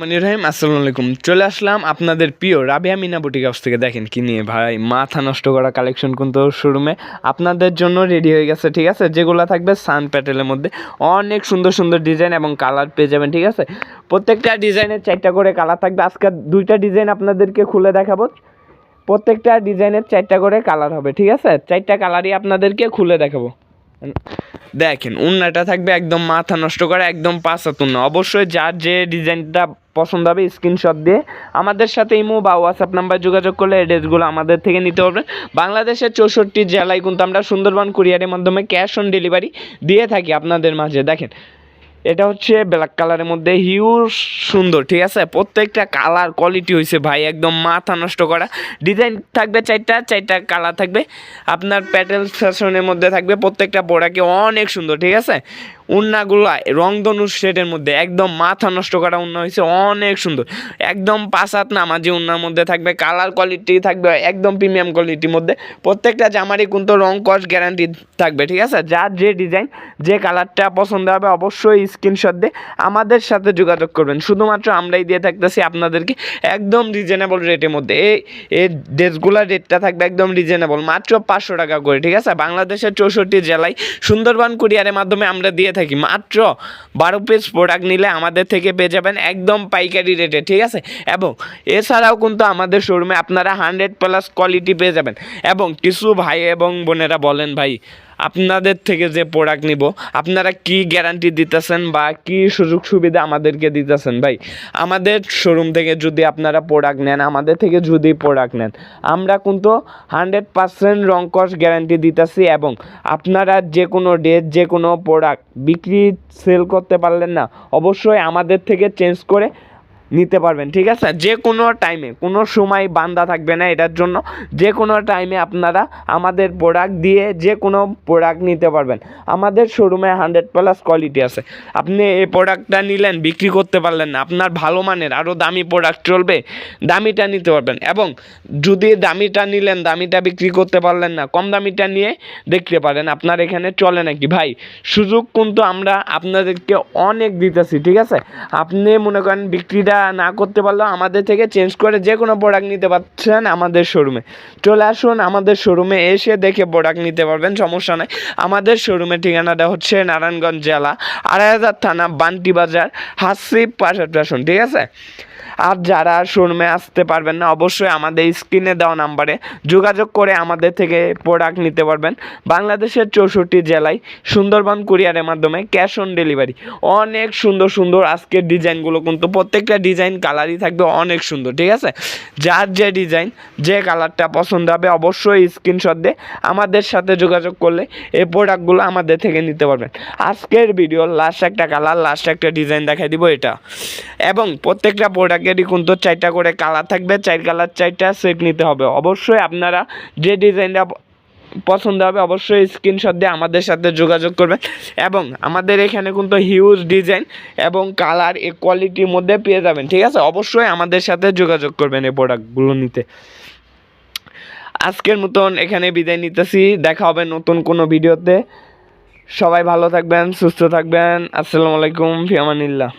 মানে রহিম আসসালামু আলাইকুম। চলে আসলাম আপনাদের প্রিয় রাবিয়া মিনা বুটিক হাউস থেকে। দেখেন কি নিয়ে ভাই, মাথা নষ্ট করা কালেকশন কিন্তু শোরুমে আপনাদের জন্য রেডি হয়ে গেছে, ঠিক আছে? যেগুলো থাকবে সান প্যাটেলের মধ্যে। অনেক সুন্দর সুন্দর ডিজাইন এবং কালার পেয়ে যাবেন, ঠিক আছে? প্রত্যেকটা ডিজাইনের চারটা করে কালার থাকবে। আজকে দুইটা ডিজাইন আপনাদেরকে খুলে দেখাবো। প্রত্যেকটা ডিজাইনের চারটা করে কালার হবে, ঠিক আছে? চারটা কালারই আপনাদেরকে খুলে দেখাবো। দেখেন উন্নাটা থাকবে একদম মাথা নষ্ট করা একদম পাঁচাত অবশ্যই যার যে ডিজাইনটা পছন্দ হবে স্ক্রিনশট দিয়ে আমাদের সাথে ইমো বা হোয়াটসঅ্যাপ নাম্বার যোগাযোগ করলে এই ড্রেসগুলো আমাদের থেকে নিতে পারবেন বাংলাদেশের চৌষট্টি জেলায় কিন্তু আমরা সুন্দরবন কুরিয়ারের মাধ্যমে ক্যাশ অন ডেলিভারি দিয়ে থাকি আপনাদের মাঝে। দেখেন এটা হচ্ছে ব্ল্যাক কালারের মধ্যে হিউজ সুন্দর, ঠিক আছে? প্রত্যেকটা কালার কোয়ালিটি হয়েছে ভাই, একদম মাথা নষ্ট করা। ডিজাইন থাকবে চারটা চারটা কালার থাকবে। আপনার প্যাটেল ফ্যাশনের মধ্যে থাকবে প্রত্যেকটা বোরাকে অনেক সুন্দর, ঠিক আছে? উন্নাগুলো রংধনু শেডের মধ্যে একদম মাথা নষ্ট করা উন্না হয়েছে, অনেক সুন্দর। একদম পাঁচাত নামাজি উন্নার মধ্যে থাকবে, কালার কোয়ালিটি থাকবে, একদম প্রিমিয়াম কোয়ালিটির মধ্যে। প্রত্যেকটা জামারই কিন্তু রং কস গ্যারান্টি থাকবে, ঠিক আছে? যার যে ডিজাইন যে কালারটা পছন্দ হবে অবশ্যই স্ক্রিনশট দিয়ে আমাদের সাথে যোগাযোগ করবেন। শুধুমাত্র আমরাই দিয়ে থাকতেছি আপনাদেরকে একদম রিজনেবল রেটের মধ্যে। এই এই ড্রেসগুলোর রেটটা থাকবে একদম রিজনেবল মাত্র পাঁচশো টাকা করে, ঠিক আছে? বাংলাদেশের চৌষট্টি জেলায় সুন্দরবন কুরিয়ারের মাধ্যমে আমরা দিয়ে থাকি, মাত্র বারো পিস প্রোডাক্ট নিলে আমাদের থেকে পেয়ে যাবেন একদম পাইকারি রেটে ঠিক আছে? এবং এছাড়াও কিন্তু আমাদের শোরুমে আপনারা হান্ড্রেড প্লাস কোয়ালিটি পেয়ে যাবেন। এবং কিছু ভাই এবং বোনেরা বলেন, ভাই আপনাদের থেকে যে প্রোডাক্ট নিব, আপনারা কি গ্যারান্টি দিতেছেন বা কি সুযোগ সুবিধা আমাদেরকে দিতেছেন ভাই? আমাদের শোরুম থেকে যদি আপনারা প্রোডাক্ট নেন, আমাদের থেকে যদি প্রোডাক্ট নেন, আমরা কিন্তু হান্ড্রেড পার্সেন্ট রংকস গ্যারান্টি দিতেছি এবং আপনারা যে কোনো ডেট যে কোনো প্রোডাক্ট বিক্রি সেল করতে পারলেন না, অবশ্যই আমাদের থেকে চেঞ্জ করে নিতে পারবেন, ঠিক আছে? যে কোনো টাইমে কোনো সময় বান্দা থাকবে না এটার জন্য। যে কোনো টাইমে আপনারা আমাদের প্রোডাক্ট দিয়ে যে কোনো প্রোডাক্ট নিতে পারবেন। আমাদের শোরুমে হান্ড্রেড প্লাস কোয়ালিটি আছে। আপনি এই প্রোডাক্টটা নিলেন, বিক্রি করতে পারলেন না। আপনার ভালো মানের আরও দামি প্রোডাক্ট চলবে, দামিটা নিতে পারবেন। এবং যদি দামিটা নিলেন, দামিটা বিক্রি করতে পারলেন না, কম দামিটা নিয়ে দেখতে পারেন, আপনার এখানে চলে নাকি? ভাই, সুযোগ কিন্তু আমরা আপনাদেরকে অনেক দিতেছি, ঠিক আছে? আপনি মনে করেন বিক্রিটা না করতে পারলেও আমাদের থেকে চেঞ্জ করে যে কোনো প্রোডাক্ট নিতে পারছেন আমাদের শোরুমে চলে আসুন আমাদের শোরুমে এসে দেখে প্রোডাক্ট নিতে পারবেন, সমস্যা নাই। আমাদের শোরুমের ঠিকানাটা হচ্ছে নারায়ণগঞ্জ জেলা আড়াই হাজার থানা বান্টি বাজার, হাসি ফ্যাশন ঠিক আছে? আর যারা শোরুমে আসতে পারবেন না, অবশ্যই আমাদের স্ক্রিনে দেওয়া নাম্বারে যোগাযোগ করে আমাদের থেকে প্রোডাক্ট নিতে পারবেন। বাংলাদেশের চৌষট্টি জেলায় সুন্দরবন কুরিয়ারের মাধ্যমে ক্যাশ অন ডেলিভারি অনেক সুন্দর সুন্দর আজকের ডিজাইনগুলো কিন্তু প্রত্যেকটা ডিজাইন কালারই থাকবে অনেক সুন্দর, ঠিক আছে? যার যে ডিজাইন, যে কালারটা পছন্দ হবে অবশ্যই স্ক্রিনশট দিয়ে আমাদের সাথে যোগাযোগ করলে এই প্রোডাক্টগুলো আমাদের থেকে নিতে পারবেন। আজকের ভিডিও লাস্ট একটা কালার লাস্ট একটা ডিজাইন দেখাই দিব এটা। এবং প্রত্যেকটা প্রোডাক্টেরই কিন্তু চারটা করে কালার থাকবে, চার কালার চারটা সেট নিতে হবে। অবশ্যই আপনারা যে ডিজাইনটা পছন্দ হবে অবশ্যই স্ক্রিনশট দিয়ে আমাদের সাথে যোগাযোগ করবেন। এবং আমাদের এখানে কিন্তু হিউজ ডিজাইন এবং কালার এ কোয়ালিটির মধ্যে পেয়ে যাবেন, ঠিক আছে? অবশ্যই আমাদের সাথে যোগাযোগ করবেন এই প্রোডাক্টগুলো নিতে। আজকের মতন এখানে বিদায় নিতেছি, দেখা হবে নতুন কোনো ভিডিওতে সবাই ভালো থাকবেন, সুস্থ থাকবেন। আসসালামু আলাইকুম, ফিয়ামানিল্লাহ।